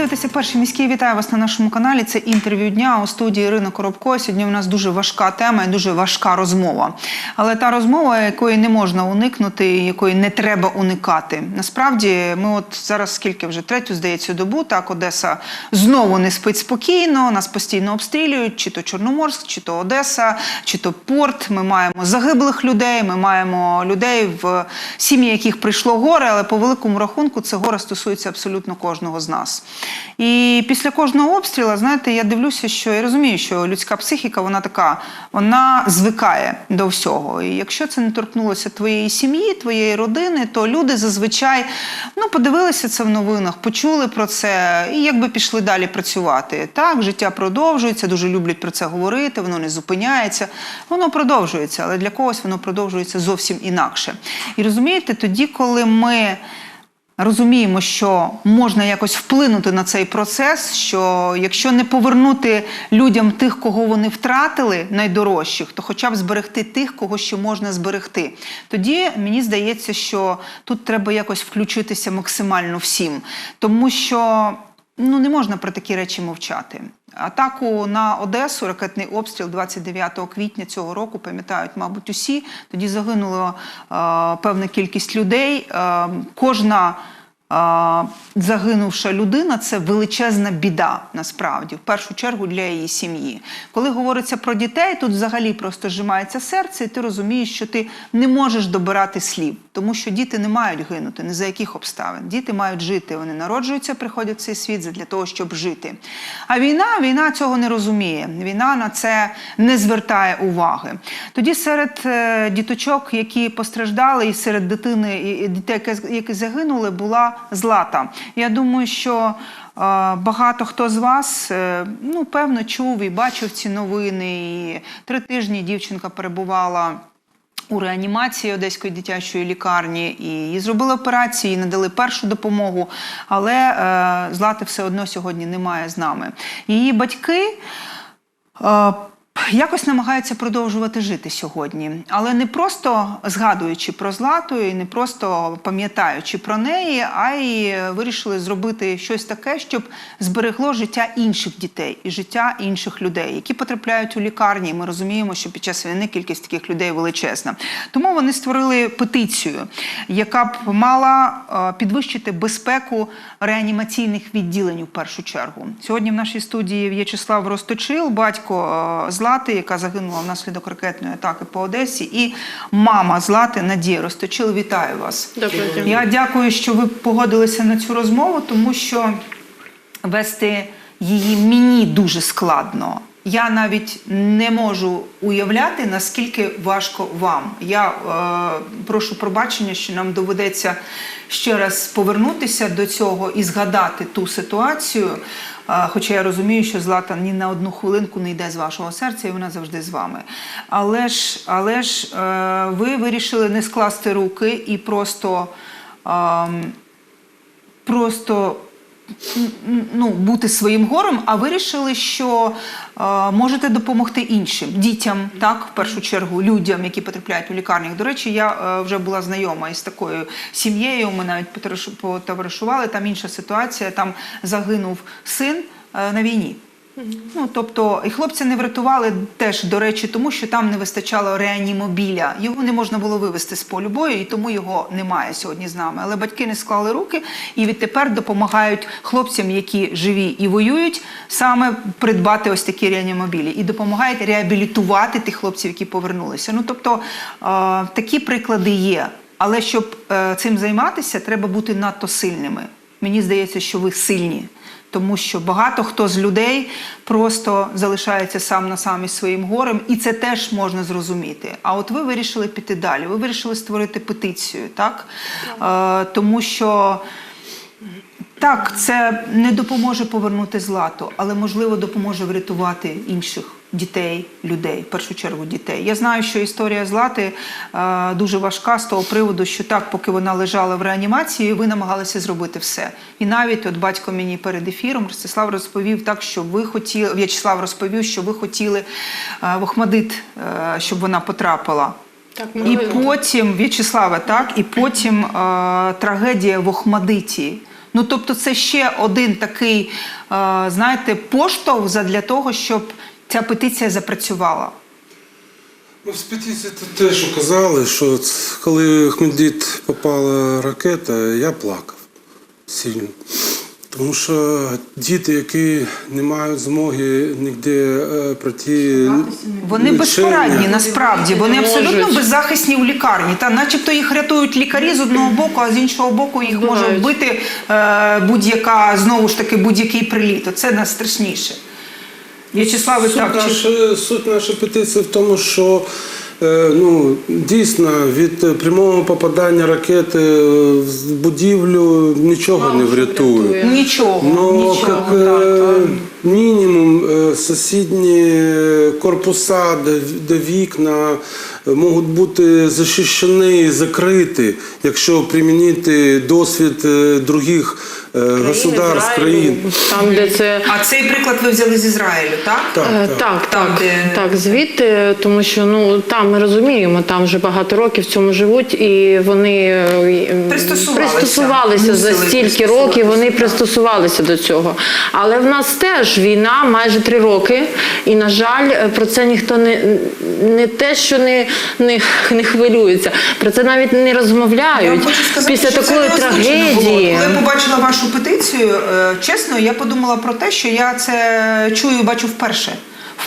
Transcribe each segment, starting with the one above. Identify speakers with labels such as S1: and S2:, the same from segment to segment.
S1: дивитеся перший міський. Вітаю вас на нашому каналі. Це інтерв'ю дня у студії Ірина Коробко. Сьогодні у нас дуже важка тема і дуже важка розмова. Але та розмова, якої не можна уникнути, якої не треба уникати. Насправді, ми от зараз скільки вже третю, здається, добу. Так, Одеса знову не спить спокійно. Нас постійно обстрілюють, чи то Чорноморськ, чи то Одеса, чи то порт. Ми маємо загиблих людей. Ми маємо людей, в сім'ї яких прийшло горе, але по великому рахунку це горе стосується абсолютно кожного з нас. І після кожного обстрілу, знаєте, я дивлюся, що я розумію, що людська психіка, вона така, вона звикає до всього. І якщо це не торкнулося твоєї сім'ї, твоєї родини, то люди зазвичай ну, подивилися це в новинах, почули про це і якби пішли далі працювати. Так, життя продовжується, дуже люблять про це говорити, воно не зупиняється, воно продовжується, але для когось воно продовжується зовсім інакше. І розумієте, тоді, коли ми розуміємо, що можна якось вплинути на цей процес, що якщо не повернути людям тих, кого вони втратили, найдорожчих, то хоча б зберегти тих, кого ще можна зберегти. Тоді мені здається, що тут треба якось включитися максимально всім, тому що. Ну, не можна про такі речі мовчати. Атаку на Одесу, ракетний обстріл 29 квітня цього року, пам'ятають, мабуть, усі. Тоді загинула е, певна кількість людей. Е, кожна загинувша людина це величезна біда, насправді, в першу чергу для її сім'ї. Коли говориться про дітей, тут взагалі просто зжимається серце, і ти розумієш, що ти не можеш добирати слів, тому що діти не мають гинути, ні за яких обставин. Діти мають жити. Вони народжуються, приходять в цей світ для того, щоб жити. А війна, війна цього не розуміє. Війна на це не звертає уваги. Тоді серед е, діточок, які постраждали, і серед дитини і дітей, які- загинули, була злата. Я думаю, що е, багато хто з вас е, ну певно чув і бачив ці новини. І три тижні дівчинка перебувала. У реанімації Одеської дитячої лікарні і їй зробили операції, їй надали першу допомогу, але е, Злати все одно сьогодні немає з нами. Її батьки е, якось намагаються продовжувати жити сьогодні, але не просто згадуючи про Злату і не просто пам'ятаючи про неї, а й вирішили зробити щось таке, щоб зберегло життя інших дітей і життя інших людей, які потрапляють у лікарні. Ми розуміємо, що під час війни кількість таких людей величезна. Тому вони створили петицію, яка б мала е, підвищити безпеку реанімаційних відділень у першу чергу. Сьогодні в нашій студії В'ячеслав Росточил, батько е, Злати, яка загинула внаслідок ракетної атаки по Одесі, і мама Злати Надія Росточил. Вітаю вас.
S2: Дня.
S1: Я дякую, що ви погодилися на цю розмову, тому що вести її мені дуже складно. Я навіть не можу уявляти, наскільки важко вам. Я е, прошу пробачення, що нам доведеться ще раз повернутися до цього і згадати ту ситуацію. Хоча я розумію, що Злата ні на одну хвилинку не йде з вашого серця, і вона завжди з вами. Але ж, але ж е, ви вирішили не скласти руки і просто. просто ну, бути своїм горем, а вирішили, що е, можете допомогти іншим дітям, так, в першу чергу, людям, які потрапляють у лікарнях. До речі, я е, вже була знайома із такою сім'єю. Ми навіть потовариш- потоваришували. Там інша ситуація. Там загинув син е, на війні. Ну, тобто, і хлопця не врятували теж, до речі, тому що там не вистачало реанімобіля. Його не можна було вивезти з полю бою, і тому його немає сьогодні з нами. Але батьки не склали руки і відтепер допомагають хлопцям, які живі і воюють, саме придбати ось такі реанімобілі і допомагають реабілітувати тих хлопців, які повернулися. Ну тобто е, такі приклади є. Але щоб е, цим займатися, треба бути надто сильними. Мені здається, що ви сильні тому що багато хто з людей просто залишається сам на сам із своїм горем, і це теж можна зрозуміти. А от ви вирішили піти далі. Ви вирішили створити петицію, так? Е, тому що. Так, це не допоможе повернути злато, але можливо допоможе врятувати інших дітей, людей, в першу чергу дітей. Я знаю, що історія злати е, дуже важка з того приводу, що так, поки вона лежала в реанімації, ви намагалися зробити все. І навіть от батько мені перед ефіром Ростислав розповів так, що ви хотіли, В'ячеслав розповів, що ви хотіли е, в Охмадит, е, щоб вона потрапила.
S2: Так,
S1: І потім, В'ячеславе, так, і потім е, трагедія в Охмадиті. Ну тобто, це ще один такий, е, знаєте, поштовх для того, щоб ця петиція запрацювала.
S2: Ну, з петиції те- теж казали, що коли в Хмельдіт попала ракета, я плакав сильно. Тому що діти, які не мають змоги ніде е, пройти.
S1: Вони безпорадні насправді. Вони абсолютно беззахисні у лікарні. Та начебто їх рятують лікарі з одного боку, а з іншого боку їх може вбити е, будь-яка знову ж таки будь-який приліт. Це найстрашніше. В'ячеславе,
S2: Суть,
S1: так чи
S2: суть нашої петиції в тому, що ну, дійсно від е, прямого попадання ракети в будівлю нічого не врятує.
S3: врятує.
S1: нічого,
S2: Но
S1: нічого.
S2: как
S1: так, так.
S2: минимум э, сусідні корпуса, де, де вікна е, можуть бути захищені, закриті, якщо примінити досвід е, других е, государств, країн.
S3: Там, де це
S1: А цей приклад ви взяли з Ізраїлю, так?
S2: Так,
S3: Е,
S2: так.
S3: Так,
S1: Там,
S3: так,
S1: де-
S3: так, звідти, тому що ну там ми розуміємо, там вже багато років в цьому живуть, і вони е,
S1: Пристосувалися.
S3: пристосувалися за
S1: Мусили
S3: стільки
S1: пристосуватися,
S3: років. Вони
S1: так.
S3: пристосувалися до цього. Але в нас теж війна майже три роки, і на жаль, е, про це ніхто не, не те, що не, не, не хвилюється, про це навіть не
S1: Я вам
S3: розмовляють.
S1: хочу сказати,
S3: Після
S1: що це
S3: такої
S1: не озвучено було.
S3: трагедії.
S1: Коли я побачила вашу петицію, е, чесно, я подумала про те, що я це чую, бачу вперше.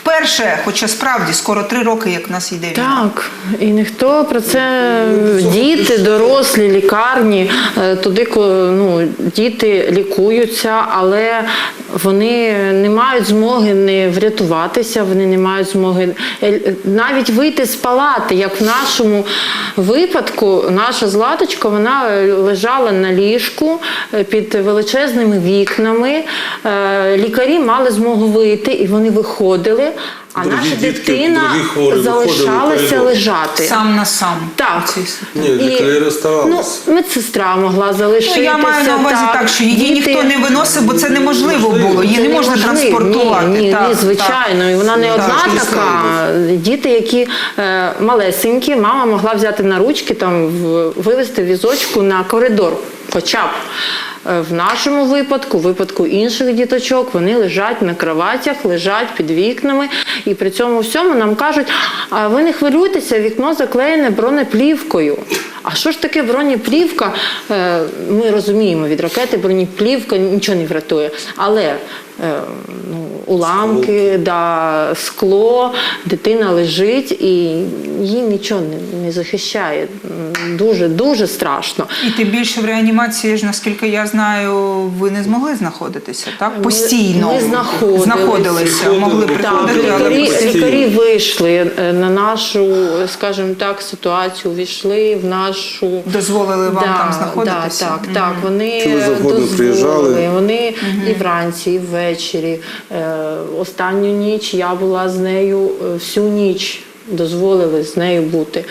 S1: Вперше, хоча справді скоро три роки, як в нас йде війна.
S3: Так, і ніхто про це діти, дорослі, лікарні, е, туди ну, діти лікуються, але вони не мають змоги не врятуватися, вони не мають змоги е, навіть вийти з палати. Як в нашому випадку, наша златочка вона лежала на ліжку е, під величезними вікнами. Лікарі мали змогу вийти, і вони виходили. А
S2: Другі
S3: наша
S2: дітки,
S3: дитина залишалася лежати.
S1: Сам на сам.
S3: Так.
S2: Ні, лікарі розставалися.
S3: Ну, медсестра могла залишитися.
S1: Ну, я маю на увазі так, що її
S3: Діти-
S1: ніхто не виносив, бо це неможливо було. Її
S3: Це
S1: не можна
S3: неможливо.
S1: транспортувати.
S3: Ні, ні,
S1: так,
S3: ні, звичайно. І вона не
S1: Так,
S3: одна така. Діти, які е, малесенькі, мама могла взяти на ручки, там вивезти візочку на коридор. Хоча б. Е, В нашому випадку, в випадку інших діточок, вони лежать на кроватях, лежать під вікнами, і при цьому всьому нам кажуть: а ви не хвилюйтеся, вікно заклеєне бронеплівкою. А що ж таке бронеплівка? Е, Ми розуміємо, від ракети бронеплівка нічого не врятує. Але е, ну, уламки, да, скло, дитина лежить і їй нічого не, не захищає. Дуже, дуже страшно.
S1: І тим більше в реанімації ж, наскільки я знаю, ви не змогли знаходитися, так? Постійно
S3: ми знаходилися.
S1: знаходилися, могли
S2: Приходили.
S3: Так,
S1: приходити, але
S3: лікарі, вийшли е, на нашу, скажімо так, ситуацію, війшли в нашу.
S1: дозволили вам
S3: Да,
S1: там знаходитися.
S3: Да, так, так. Вони дозволили.
S2: приїжджали.
S3: Вони і вранці, і ввечері. Е, останню ніч я була з нею е, всю ніч. Дозволили з нею бути.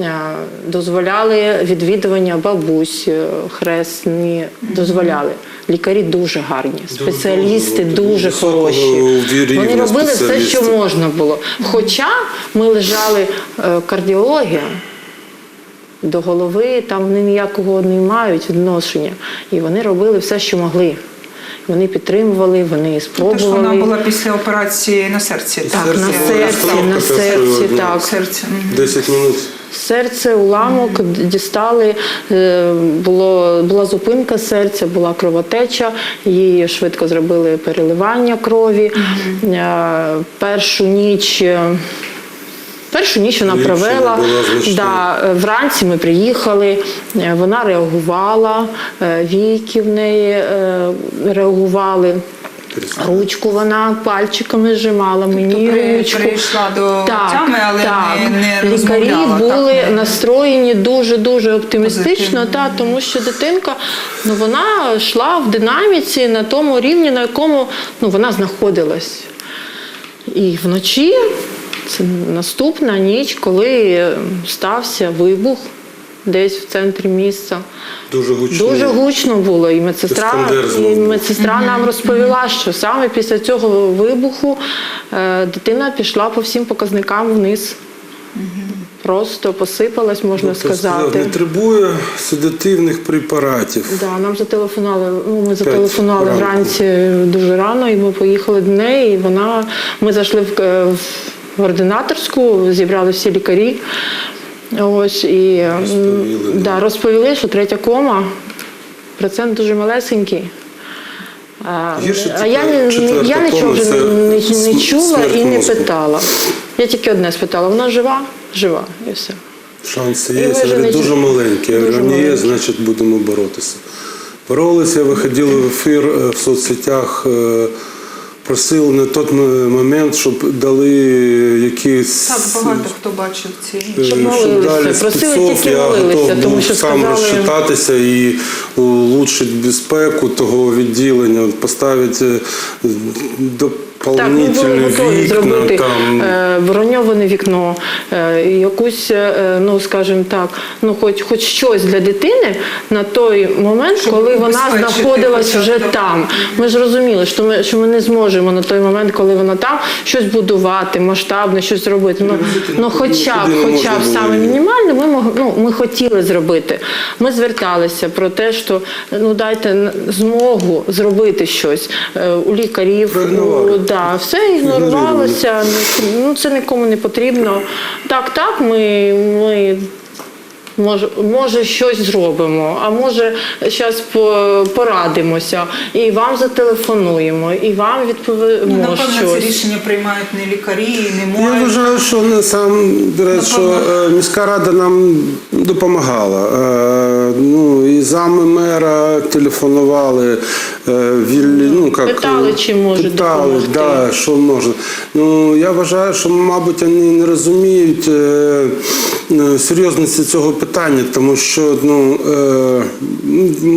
S3: Е, Дозволяли відвідування бабусь, е, хресні, дозволяли. Лікарі дуже гарні, спеціалісти
S2: дуже
S3: хороші. Вони робили все, що можна було. Хоча ми лежали е, кардіологія, до голови там вони ніякого не мають відношення. І вони робили все, що могли. Вони підтримували, вони
S1: Те,
S3: спробували.
S1: що вона була після операції на серці.
S3: Так,
S2: Серце
S3: на серці, на серці, так.
S1: Серце. мгм.
S2: 10 минут.
S3: Серце, уламок дістали, е, було, була зупинка серця, була кровотеча, їй швидко зробили переливання крові. Е, Першу ніч. Першу ніч вона
S2: Ліпше
S3: провела.
S2: була.
S3: Да, е, вранці ми приїхали, е, вона реагувала, е, віки в неї е, реагували. Ручку вона пальчиками зжимала мені
S1: Тобто при-
S3: ручку.
S1: прийшла до тями, але не- не
S3: Лікарі
S1: розмовляла,
S3: були
S1: так?
S3: настроєні дуже дуже оптимістично,
S1: Позитивно.
S3: та тому що дитинка ну вона йшла в динаміці на тому рівні, на якому ну вона знаходилась. І вночі це наступна ніч, коли стався вибух десь в центрі міста.
S2: Дуже гучно.
S3: Дуже гучно було, і медсестра, і медсестра нам розповіла, що саме після цього вибуху е, дитина пішла по всім показникам вниз. Просто посипалась, можна
S2: Тобто,
S3: сказати.
S2: Не требує седативних препаратів.
S3: Да, нам зателефонували. Ну, ми зателефонували
S2: ранку.
S3: вранці дуже рано, і ми поїхали до неї. І вона ми зайшли в, е, в ординаторську, зібрали всі лікарі. Ось і
S2: Розповіли, да.
S3: розповіли, що третя кома, процент дуже малесенький. А,
S2: Гірше
S3: а я, не, я нічого вже не, не, чула і не
S2: мозку.
S3: питала. Я тільки одне спитала: вона жива? Жива, і все.
S2: Шанси є, але
S3: не-
S2: дуже маленькі. Якщо не є, значить будемо боротися. Боролися, виходили в ефір е, в соцсетях, е, просили на той момент, щоб дали якісь.
S1: Так, багато хто бачив ці.
S2: е,
S3: Щоб молилися. Просили
S2: спецов,
S3: тільки
S2: я готов
S3: тому
S2: був
S3: що
S2: сам
S3: сказали-
S2: розчитатися і улучшити безпеку того відділення, поставити е,
S3: Так, ми були готові
S2: вікна.
S3: зробити
S2: Там,
S3: е, броньоване вікно, е, якусь, е, ну скажімо так, ну хоч хоч щось для дитини на той момент,
S1: Щоб
S3: коли вона знаходилась вже там. Ми ж розуміли, що ми що ми не зможемо на той момент, коли вона там, щось будувати, масштабне, щось робити. Ну, ну хоча б, хоча б саме мінімальне, ми мог- ну, ми хотіли зробити. Ми зверталися про те, що ну дайте змогу зробити щось у лікарів. У- да, все ігнорувалося. Ну це нікому не потрібно. Так, так, ми, ми може, може щось зробимо, а може зараз порадимося, і вам зателефонуємо, і вам
S1: Ну,
S3: відповімо
S1: напевно, це рішення приймають не лікарі, не
S2: можуть.
S1: Я
S2: вважаю, що не сам речі, що е, міська рада нам допомагала. Е, Ну і зами мера телефонували, е, віллі, ну як
S3: Питали, чи можуть
S2: питали,
S3: допомогти.
S2: да, що може. Ну я вважаю, що мабуть вони не розуміють серйозності цього питання, тому що ну е,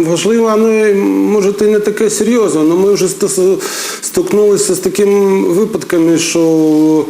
S2: важливо, ну, може і не таке серйозне, але ми вже стикнулися з такими випадками, що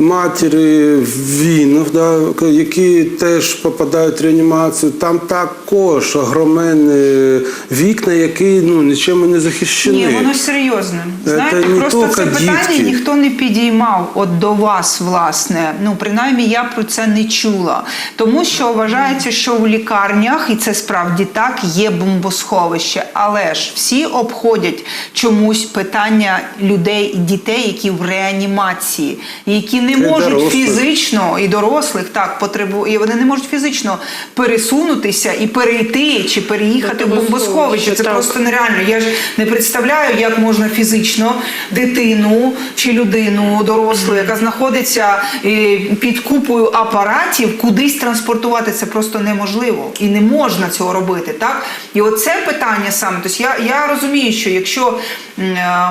S2: матері війнах, да, які теж попадають в реанімацію, там також огроменні вікна, які ну, нічим не захищені.
S1: Ні, воно серйозне. Знаєте,
S2: не
S1: просто це питання
S2: дітки.
S1: ніхто не підіймав от до вас, власне. Ну, принаймні, я про це не чула. Тому що вважається, що в лікарнях, і це справді так, є бомбосховище. Але ж всі обходять чомусь питання людей і дітей, які в реанімації, які не
S2: Це
S1: можуть
S2: дорослих.
S1: фізично і дорослих так потребують, і вони не можуть фізично пересунутися і перейти чи переїхати в бомбосховище. Це
S3: так.
S1: просто нереально. Я ж не представляю, як можна фізично дитину чи людину дорослу, яка знаходиться е, під купою апаратів, кудись транспортувати. Це просто неможливо і не можна цього робити. Так і оце питання саме. Тобто я, я розумію, що якщо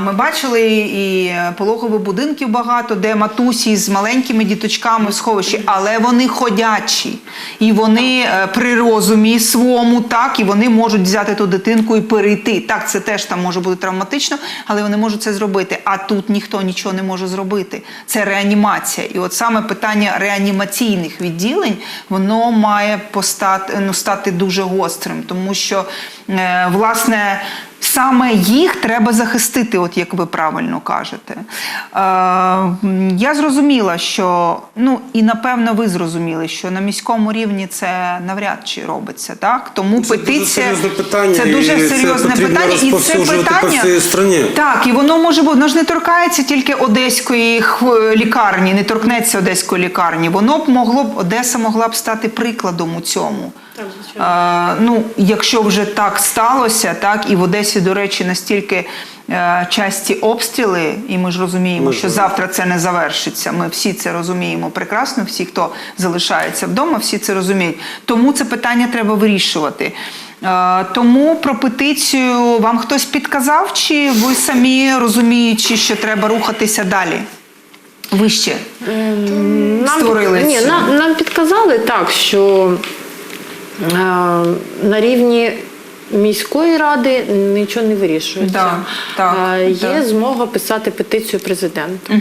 S1: ми бачили і пологових будинків багато, де матусі з маленькими діточками в сховищі, але вони ходячі і вони е, при розумі своєму, так і вони можуть взяти ту дитинку і перейти. Так, це теж там може бути травматично, але вони можуть це зробити. А тут ніхто нічого не може зробити. Це реанімація. І от саме питання реанімаційних відділень воно має постати ну, стати дуже гострим, тому що е, власне. Саме їх треба захистити, от як ви правильно кажете. Е, я зрозуміла, що ну і напевно ви зрозуміли, що на міському рівні це навряд чи робиться. Так тому
S2: Це дуже
S1: петиція
S2: серйозне питання,
S1: Це дуже серйозне
S2: потрібно
S1: питання, і це
S2: по
S1: питання
S2: страні.
S1: так, і воно може бути, воно ж не торкається тільки одеської лікарні, не торкнеться одеської лікарні. Воно б могло б Одеса могла б стати прикладом у цьому. Ну, якщо вже так сталося, так і в Одесі, до речі, настільки е, часті обстріли, і ми ж розуміємо,
S2: Ми
S1: що
S2: знаємо.
S1: завтра це не завершиться. Ми всі це розуміємо прекрасно. Всі, хто залишається вдома, всі це розуміють. Тому це питання треба вирішувати. Е, Тому про петицію вам хтось підказав, чи ви самі розуміючи, що треба рухатися далі? Вище створили
S3: ні, нам, нам підказали так, що на рівні міської ради нічого не вирішується.
S1: Да, так,
S3: Е, Є
S1: да.
S3: змога писати петицію президенту. Е,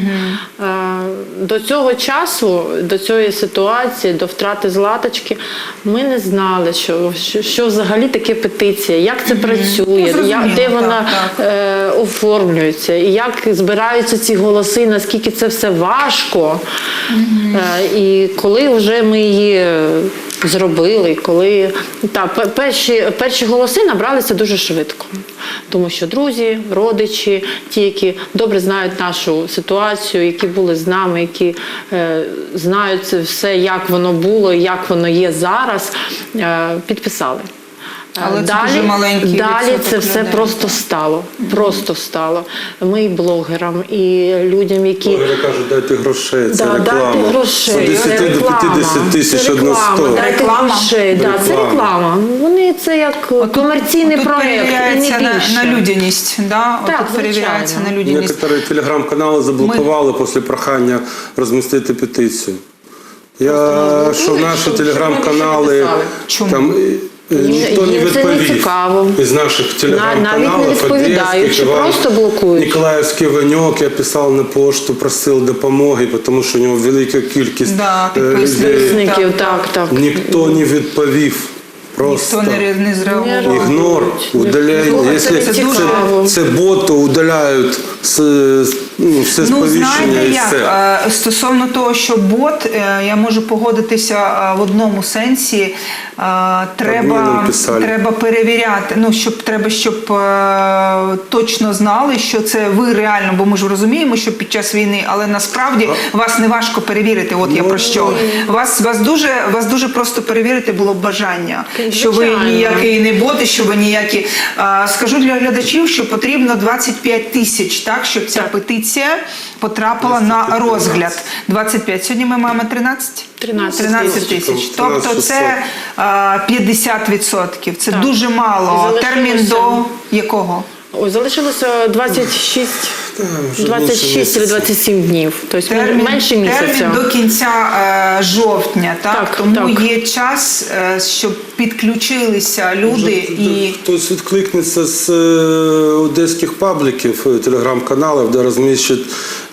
S3: До цього часу, до цієї ситуації, до втрати златочки, ми не знали, що, що, що взагалі таке петиція, як це працює,
S1: Ну,
S3: як, де вона
S1: так.
S3: е, оформлюється, і як збираються ці голоси, наскільки це все важко. Е, і коли вже ми її е, зробили, коли та, перші, перші голоси набралися дуже швидко. Тому що друзі, родичі, ті, які добре знають нашу ситуацію, які були з нами, які е, знають все, як воно було, як воно є зараз, е, підписали.
S1: Але це дуже маленький
S3: далі це все просто стало. Просто стало. Ми і блогерам, і людям, які
S2: Блогери кажуть, дайте грошей, це
S3: Да,
S2: реклама.
S3: дайте грошей,
S2: З 10
S3: це
S2: до 50 тисяч
S3: реклама,
S2: сто.
S3: Дайте
S1: Реклама?
S3: грошей, да, це
S2: Реклама.
S3: реклама. Вони це як комерційний
S1: Тут
S3: проєкт, і
S1: перевіряється
S3: не
S1: на,
S3: більше.
S1: на людяність. Да?
S3: Так,
S1: Тут перевіряється на людяність.
S2: Некоторі телеграм-канали заблокували після прохання розмістити петицію. Я що наші телеграм-канали
S1: Чому?
S2: там ніхто не
S3: їм це не
S2: відповів.
S3: цікаво.
S2: Із наших телеграм-каналів
S3: навіть не відповідають, чи просто блокують.
S2: Ніколаївський Ваньок, я писав на пошту, просив допомоги, тому що у нього велика кількість
S1: Да,
S2: е, людей.
S1: Так,
S3: так, так.
S2: Ніхто не відповів. Просто
S1: Ніхто не, не зреагував.
S2: ігнор.
S3: Слухайте,
S2: Якщо
S3: це
S2: це, це, бото удаляють з, ну, все
S1: Ну,
S2: сповіщення
S1: знаєте
S2: і
S1: як,
S2: все.
S1: е, стосовно того, що бот, е, я можу погодитися е, в одному сенсі. Треба, треба перевіряти, ну, щоб треба, щоб е, точно знали, що це ви реально, бо ми ж розуміємо, що під час війни, але насправді вас не важко перевірити. От я про що. Вас, вас, дуже, вас дуже просто перевірити було б бажання, що ви ніякий не боти, що ви ніякі. Скажу для глядачів, що потрібно 25 тисяч, так, щоб ця петиція потрапила на розгляд. 25. Сьогодні ми маємо 13?
S3: 13
S1: 13
S3: тисяч.
S1: Тобто це а, 50%. Це
S3: Так.
S1: дуже мало.
S3: залишилося-
S1: Термін до якого?
S3: Ой, залишилося 26,
S2: Та, вже
S3: 26
S2: більше
S3: чи 27 днів. Тобто менше місяця.
S1: термін до кінця е, жовтня, так?
S3: Так,
S1: тому
S3: так.
S1: є час, е, щоб підключилися люди і.
S2: Хтось відкликнеться з е, одеських пабліків, телеграм-каналів, де розміщать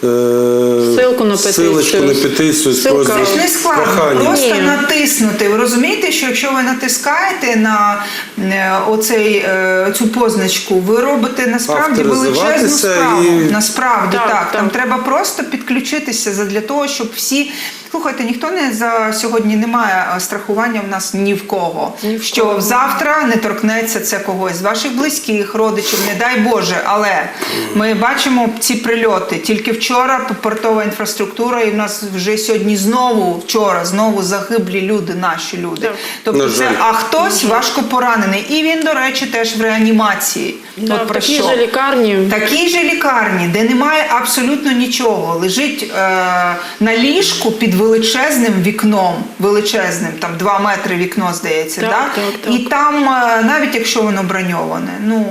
S2: е,
S3: Ссылку на петицію.
S2: ссылочку на петицію з
S3: Ссылка.
S2: просьбою-
S1: Це ж не складно,
S2: проханням.
S1: просто
S3: Ні.
S1: натиснути. Ви розумієте, що якщо ви натискаєте на е, оцей, е, цю позначку, ви робите насправді величезну
S2: Авторизуватися
S1: справу.
S2: і-
S1: Насправді так,
S3: Так,
S1: Там
S3: так.
S1: треба просто підключитися за- для того, щоб всі. Слухайте, ніхто не за сьогодні немає е, страхування в нас ні в кого.
S3: Ні в
S1: що
S3: кого.
S1: завтра не торкнеться це когось з ваших близьких, родичів, не дай Боже. Але ми бачимо ці прильоти. Тільки вчора портова інфраструктура, і в нас вже сьогодні знову вчора знову загиблі люди, наші люди.
S3: Так.
S1: Тобто, це а хтось важко поранений. І він, до речі, теж в реанімації.
S3: Да,
S1: От
S3: в
S1: про
S3: такій
S1: що.
S3: же лікарні.
S1: Такій же лікарні, де немає абсолютно нічого, лежить е, на ліжку під величезним вікном, величезним, там 2 метри вікно, здається,
S3: Так,
S1: да?
S3: так, так.
S1: і там, е, навіть якщо воно броньоване, ну.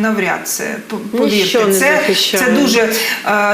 S1: Навряд це повірте, це, це дуже. Е,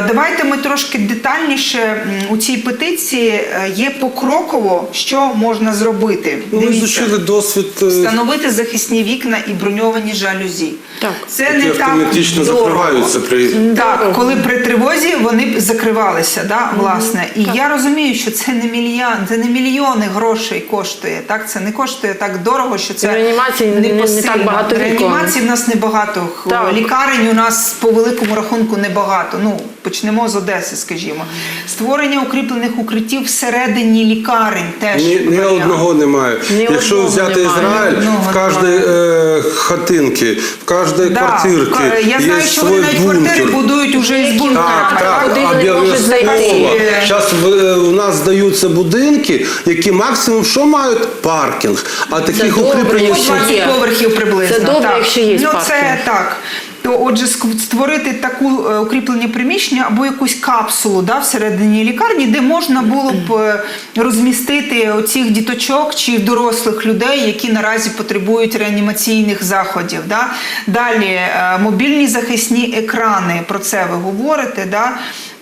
S1: давайте ми трошки детальніше у цій петиції е, є покроково, що можна зробити.
S2: Ну, ми
S1: Дивіться.
S2: зустріли досвід. е,
S1: Встановити захисні вікна і броньовані жалюзі.
S3: Так.
S1: Це
S2: які
S1: не так
S2: автоматично
S1: дорого.
S2: закриваються при
S1: Так,
S3: Дорого.
S1: коли при тривозі вони закривалися, да, власне. І я розумію, що це не мільйон, це не мільйони грошей коштує. Так, це не коштує так дорого, що це
S3: реанімації не- не- не так багато
S1: реанімації в нас небагато.
S3: Так.
S1: Лікарень у нас по великому рахунку небагато. Ну, почнемо з Одеси, скажімо. Створення укріплених укриттів всередині лікарень теж.
S2: Ні, ні одного немає.
S3: Ні
S2: Якщо
S3: одного
S2: взяти
S3: немає.
S2: Ізраїль,
S1: Ні одного
S2: в кожній е, хатинці, в кожній
S1: Да,
S2: квартирці
S1: ка- я
S2: є
S1: знаю, що вони навіть
S2: бункер.
S1: квартири будують уже із бункерами.
S2: Так, так, обов'язково. Зараз у нас здаються будинки, які максимум що мають паркінг, а таких
S3: добре,
S2: укріплених
S1: 20 поверхів приблизно.
S3: Це добре,
S1: так.
S3: якщо є
S1: Ну
S3: паркінг.
S1: це так. То отже, створити таку е, укріплення приміщення або якусь капсулу да, всередині лікарні, де можна було б е, розмістити оцих діточок чи дорослих людей, які наразі потребують реанімаційних заходів. Да. Далі е, мобільні захисні екрани, про це ви говорите. Да.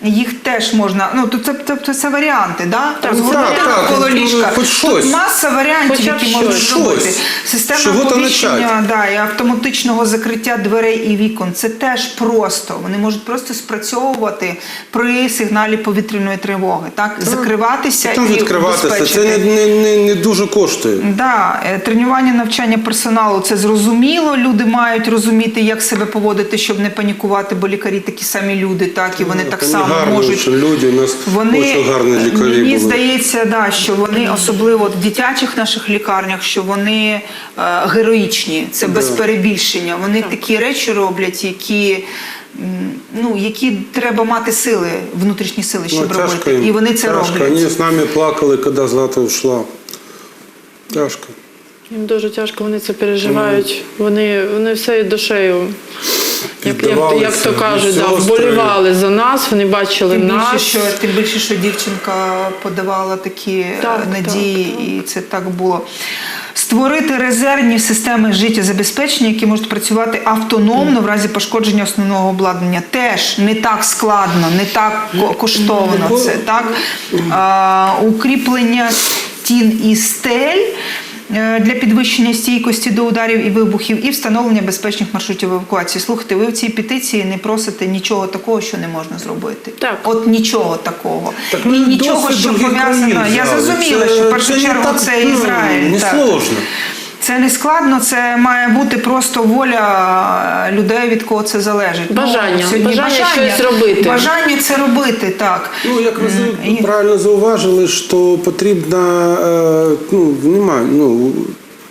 S1: Їх теж можна. Ну то це, тобто це варіанти, да?
S3: Так,
S1: Розгорнути
S2: так, так,
S1: навколо
S2: ну,
S1: ліжка.
S2: хоч щось.
S1: Тут маса варіантів, які можна зробити. Система оповіщення да, і автоматичного закриття дверей і вікон. Це теж просто. Вони можуть просто спрацьовувати при сигналі повітряної тривоги. Так, закриватися
S2: Там
S1: і
S2: відкриватися. Це не, не, не, не дуже коштує.
S1: Да, е, тренування навчання персоналу це зрозуміло. Люди мають розуміти, як себе поводити, щоб не панікувати, бо лікарі такі самі люди, так і вони так само
S2: гарні,
S1: можуть.
S2: що люди у нас
S1: Вони
S2: дуже гарні лікарі
S1: мені
S2: були.
S1: здається, да, що вони особливо в дитячих наших лікарнях, що вони е, героїчні, це без перебільшення. Вони такі речі роблять, які. Ну, які треба мати сили, внутрішні сили, щоб
S2: Ну,
S1: робити.
S2: їм.
S1: І вони це
S2: тяжко.
S1: роблять.
S2: Вони з нами плакали, коли Злата ушла. Тяжко.
S3: Їм дуже тяжко, вони це переживають. Вони, вони всею душею, як, як, як то кажуть, да, вболівали за нас, вони бачили
S1: Тим більше,
S3: нас.
S1: що тим більше, що дівчинка подавала такі
S3: Так,
S1: надії,
S3: так, так.
S1: і це так було. Створити резервні системи життєзабезпечення, які можуть працювати автономно в разі пошкодження основного обладнання. Теж не так складно, не так ко- коштовно. Це так а, укріплення стін і стель. Е, Для підвищення стійкості до ударів і вибухів і встановлення безпечних маршрутів евакуації. Слухайте, ви в цій петиції не просите нічого такого, що не можна зробити.
S3: Так.
S1: От нічого такого.
S2: Так,
S1: і
S2: ну,
S1: нічого, що пов'язано. Я зрозуміла,
S2: Це-
S1: що в першу
S2: це не
S1: чергу
S2: так,
S1: це
S2: ну,
S1: Ізраїль.
S2: не
S1: так.
S2: сложно.
S1: Це не складно, це має бути просто воля людей, від кого це залежить.
S3: Бажання.
S1: сьогодні
S3: Бажання щось робити.
S1: Бажання це робити, так.
S2: Ну, як ви
S1: М, і-
S2: правильно зауважили, що потрібно е, ну, внимання, ну,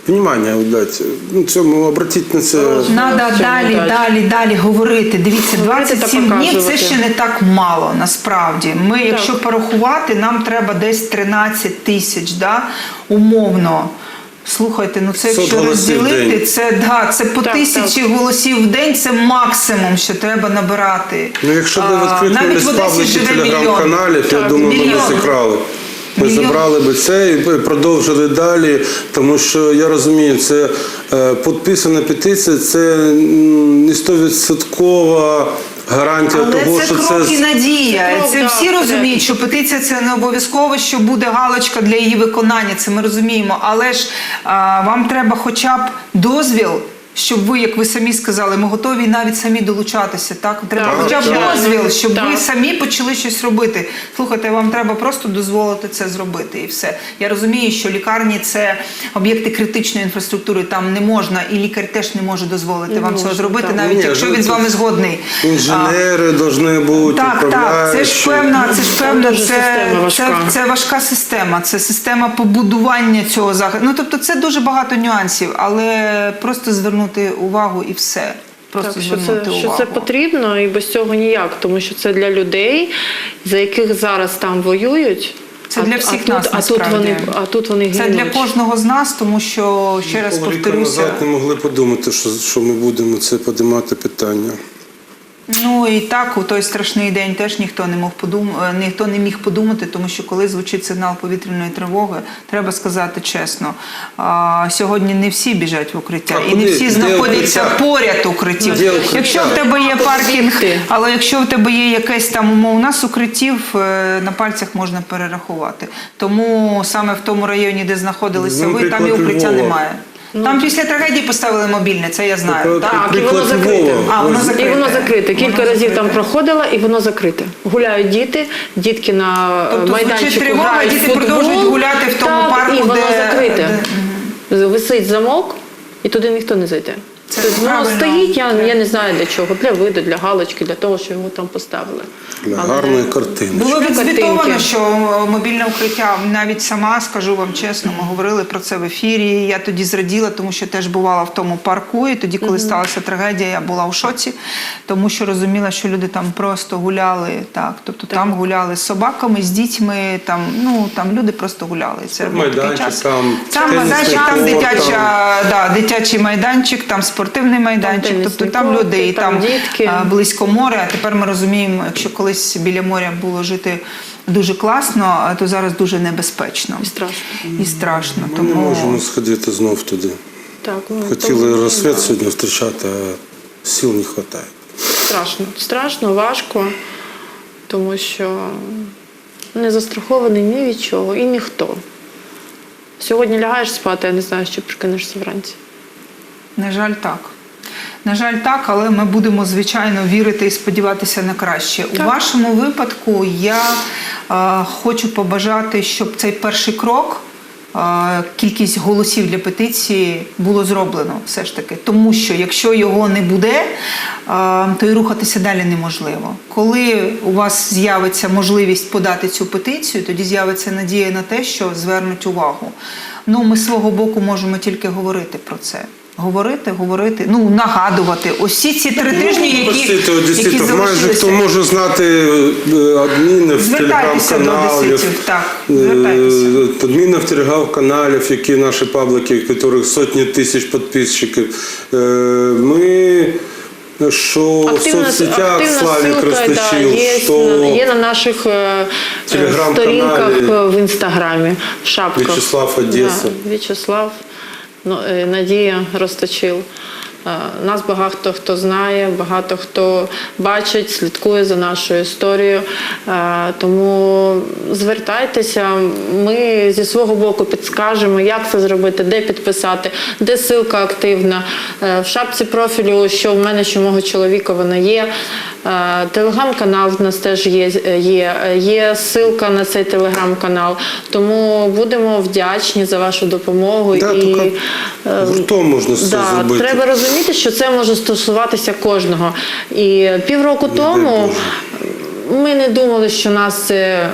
S2: внимання дати. Ну, цьому обратіть на це.
S1: Надо
S3: Цьому
S1: далі,
S3: далі.
S1: далі, далі говорити. Дивіться, 27 днів це ще не так мало насправді. Ми, якщо порахувати, нам треба десь 13 тисяч, да? умовно. Слухайте, ну це якщо розділити, це да, це по
S3: Так,
S1: тисячі голосів в день, це максимум, що треба набирати.
S2: Ну, якщо б ви
S1: А,
S2: відкрили
S1: навіть в Одесі
S2: пабліки
S1: живе
S2: телеграм-каналів, я
S1: Так,
S2: думаю, ми
S1: мільйон.
S2: б зікрали. Ми
S1: Мільйон.
S2: забрали би це і продовжили далі, тому що я розумію, це е, підписана петиція, це не стовідсоткова гарантія
S1: Але
S2: того,
S1: це
S2: що
S1: крок
S2: це
S1: і надія.
S3: Це крок,
S1: Це всі
S3: да,
S1: розуміють, що петиція це не обов'язково, що буде галочка для її виконання. Це ми розуміємо. Але ж а, вам треба хоча б дозвіл. Щоб ви, як ви самі сказали, ми готові навіть самі долучатися. Так треба
S3: Так,
S1: хоча б дозвіл, щоб ви самі почали щось робити. Слухайте, вам треба просто дозволити це зробити, і все. Я розумію, що лікарні це об'єкти критичної інфраструктури. Там не можна, і лікар теж не може дозволити
S3: Не
S1: вам
S3: може,
S1: цього зробити,
S3: так.
S1: навіть
S2: Ні,
S1: якщо
S2: ну,
S1: він з вами згодний. А,
S2: інженери повинні бути,
S1: так, так, це ж певна, це ж певна, це, це,
S3: важка.
S1: це важка система, це система побудування цього заходу. Ну тобто це дуже багато нюансів, але просто звернути увагу і все. Просто
S3: Так, що це,
S1: увагу.
S3: що це потрібно і без цього ніяк, тому що це для людей, за яких зараз там воюють.
S1: Це
S3: а-
S1: для
S3: а
S1: всіх
S3: тут,
S1: нас,
S3: а тут вони, а тут вони
S1: Це
S3: гинуть.
S1: для кожного з нас, тому що ще раз повторюся.
S2: назад не могли подумати, що, що ми будемо це подимати питання.
S1: Ну і так у той страшний день теж ніхто не мог подум... е, ніхто не міг подумати, тому що коли звучить сигнал повітряної тривоги, треба сказати чесно. А, сьогодні не всі біжать в укриття,
S2: А
S1: і не всі знаходяться
S2: укриття?
S1: поряд укриттів.
S2: Де укриття?
S1: Якщо в тебе є паркінг, але якщо в тебе є якесь там умов, у нас укриттів е, на пальцях можна перерахувати. Тому саме в тому районі, де знаходилися
S2: Ну,
S1: ви, там і укриття немає. Там після трагедії поставили мобільне, це я знаю. Так.
S3: Так, і воно закрите.
S1: А, воно закрите.
S3: І воно закрите. Кілька
S1: Воно
S3: разів
S1: закрите.
S3: там проходила, і воно закрите. Гуляють діти, дітки на е,
S1: Тобто
S3: майданчику
S1: тривога,
S3: грають в
S1: діти
S3: футбол.
S1: продовжують гуляти в тому
S3: так,
S1: парку,
S3: і воно
S1: де-
S3: закрите. Висить замок, і туди ніхто не зайде.
S1: Це
S3: тобто воно
S1: правильно.
S3: стоїть, я, я не знаю для чого, для виду, для галочки, для того, що його там поставили.
S2: Для
S3: Але-
S2: гарної картини.
S1: Було
S3: Швидко
S1: відзвітовано, що мобільне укриття навіть сама скажу вам чесно, ми говорили про це в ефірі. Я тоді зраділа, тому що теж бувала в тому парку. І тоді, коли сталася трагедія, я була у шоці, тому що розуміла, що люди там просто гуляли. Так, тобто там гуляли з собаками, з дітьми. Там ну там люди просто гуляли. Це був такий
S2: Майданчик,
S1: час.
S2: там
S1: Там
S2: тенісний
S1: майданчик, там
S2: корт,
S1: дитяча, да, дитячий майданчик, там спортивний майданчик.
S3: тенісні
S1: тобто там
S3: корти,
S1: люди і
S3: там
S1: там
S3: дітки.
S1: близько моря. А тепер ми розуміємо, якщо колись біля моря було жити дуже класно, то зараз дуже небезпечно
S3: І страшно.
S1: і страшно.
S2: Ми не можемо сходити знов туди.
S3: Так, ну,
S2: Хотіли
S3: тому-
S2: розсвіт сьогодні зустрічати, а сил не вистачає.
S3: Страшно. Страшно, важко. тому що не застрахований ні від чого і ніхто. Сьогодні лягаєш спати, а не знаєш, чи прикинешся вранці.
S1: На жаль, так. На жаль, так, але ми будемо звичайно вірити і сподіватися на краще. У вашому випадку я е, хочу побажати, щоб цей перший крок. е, Кількість голосів для петиції було зроблено все ж таки, тому що якщо його не буде, е, то і рухатися далі неможливо. Коли у вас з'явиться можливість подати цю петицію, тоді з'явиться надія на те, що звернуть увагу. Ну, ми з свого боку можемо тільки говорити про це. Говорити, говорити, ну нагадувати. Всі ці три тижні, які,
S2: Простите,
S1: які
S2: дійсно, майже хто може знати е, адмінів телеграм-каналів. е. Адмінів телеграм-каналів, які наші паблики, в яких сотні тисяч підписчиків. Е, Ми що в соцсетях Славік
S3: да, є,
S2: що
S3: на, є на наших сторінках в інстаграмі, в шапках.
S2: В'ячеслав Одеса.
S3: Да, В'ячеслав, ну, Надія розточив. Нас багато хто знає, багато хто бачить, слідкує за нашою історією. Тому звертайтеся, ми зі свого боку підскажемо, як це зробити, де підписати, де ссылка активна. Е, В шапці профілю, що в мене, що мого чоловіка, вона є. Е, Телеграм-канал в нас теж є, є, є ссылка на цей телеграм-канал. Тому будемо вдячні за вашу допомогу.
S2: Да,
S3: і, е,
S2: гуртом можна це
S3: Да,
S2: зробити.
S3: треба розуміти, що це може стосуватися кожного. І півроку тому ми не думали, що нас це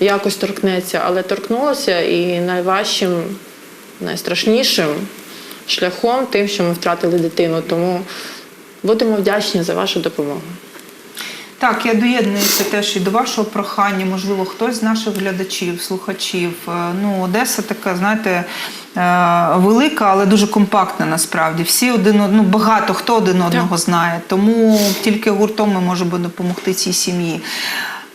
S3: якось торкнеться, але торкнулося і найважчим, найстрашнішим шляхом тим, що ми втратили дитину. Тому будемо вдячні за вашу допомогу.
S1: Так, я доєднуюся теж і до вашого прохання. Можливо, хтось з наших глядачів, слухачів. Е, Ну, Одеса така, знаєте, е, велика, але дуже компактна насправді. Всі один од- ну, багато хто один одного знає. Тому тільки гуртом ми можемо допомогти цій сім'ї.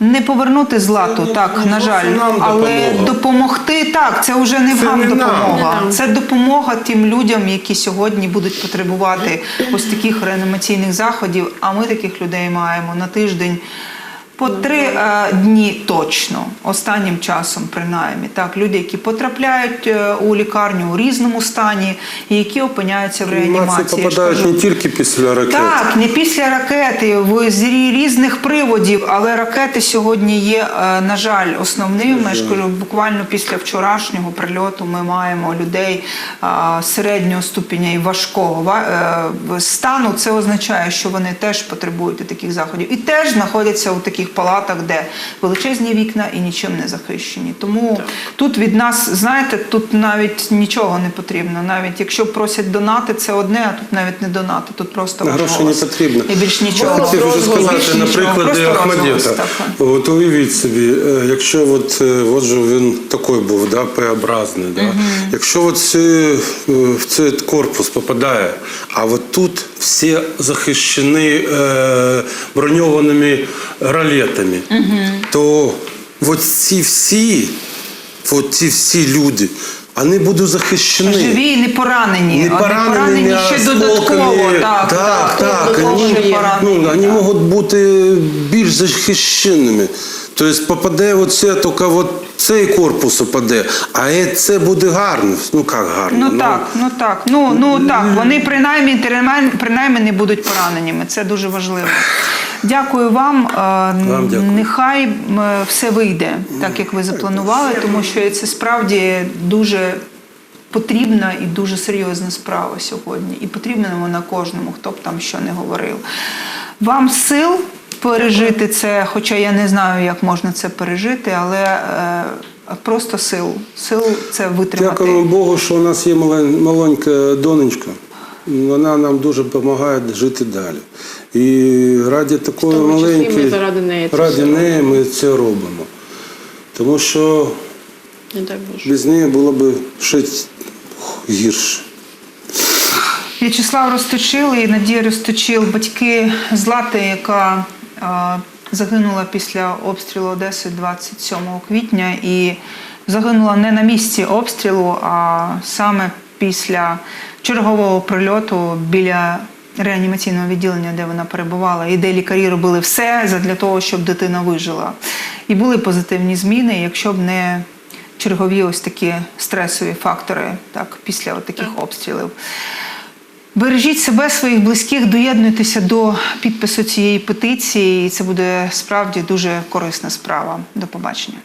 S1: Не повернути злату,
S2: Це
S1: так,
S2: не
S1: на жаль,
S2: нам
S1: але
S2: допомога.
S1: допомогти так, це вже не
S2: Це
S1: вам
S2: не
S1: допомога.
S3: Нам.
S1: Це допомога тим людям, які сьогодні будуть потребувати ось таких реанімаційних заходів. А ми таких людей маємо на тиждень. По три е, дні точно, останнім часом, принаймні, так, люди, які потрапляють е, у лікарню у різному стані, і які опиняються в
S2: Реанімації. Попадають не тільки після ракет.
S1: так, не після ракети, в- з різних приводів, але ракети сьогодні є, е, на жаль, основними. Я ж кажу, буквально після вчорашнього прильоту ми маємо людей е, середнього ступеня і важкого е, стану. Це означає, що вони теж потребують таких заходів і теж знаходяться у таких палатах, де величезні вікна і нічим не захищені. Тому тут від нас, знаєте, тут навіть нічого не потрібно. Навіть якщо просять донати, це одне, а тут навіть не донати, тут просто
S2: Гроші не потрібно.
S1: І більш нічого.
S2: Хотів вже сказати
S1: Більш
S2: на
S1: нічого,
S2: прикладі
S1: просто
S2: Ахмадєта. От уявіть собі, е, якщо от, е, от же він такий був, да, П-образний, да? якщо от е, в цей корпус попадає, а от тут всі захищені е, броньованими ролетами, то от ці всі, от ці всі люди, вони будуть захищені.
S1: Живі і не поранені.
S2: Не пораненими, а
S1: ще додатково. Так,
S2: так, так. Вони, ну, вони можуть бути більш захищеними. Тобто попаде оце, тільки от цей корпус опаде, а е- це буде гарно. Ну як гарно?
S1: Ну так, ну так, ну ну так. Вони принаймні принаймні, принаймні не будуть пораненими. Це дуже важливо. Дякую вам. Е,
S2: Вам дякую.
S1: Нехай все вийде так, як ви запланували, тому що це справді дуже. Потрібна і дуже серйозна справа сьогодні, і потрібна вона кожному, хто б там що не говорив. Вам сил пережити це, хоча я не знаю, як можна це пережити, але е, просто сил. Сил це витримати.
S2: Дякуємо Богу, що у нас є маленька донечка. Вона нам дуже допомагає жити далі. І раді такої маленької,
S3: заради неї це
S2: раді неї ми це робимо. Тому що
S3: Не Боже.
S2: без неї було б ще гірше.
S1: В'ячеслав Росточил і Надія Росточил, батьки Злати, яка загинула після обстрілу Одеси 27 квітня і загинула не на місці обстрілу, а саме після чергового прильоту біля реанімаційного відділення, де вона перебувала, і де лікарі робили все для того, щоб дитина вижила. І були позитивні зміни, якщо б не чергові ось такі стресові фактори так, після от таких обстрілів. Бережіть себе, своїх близьких, доєднуйтеся до підпису цієї петиції, і це буде справді дуже корисна справа. До побачення.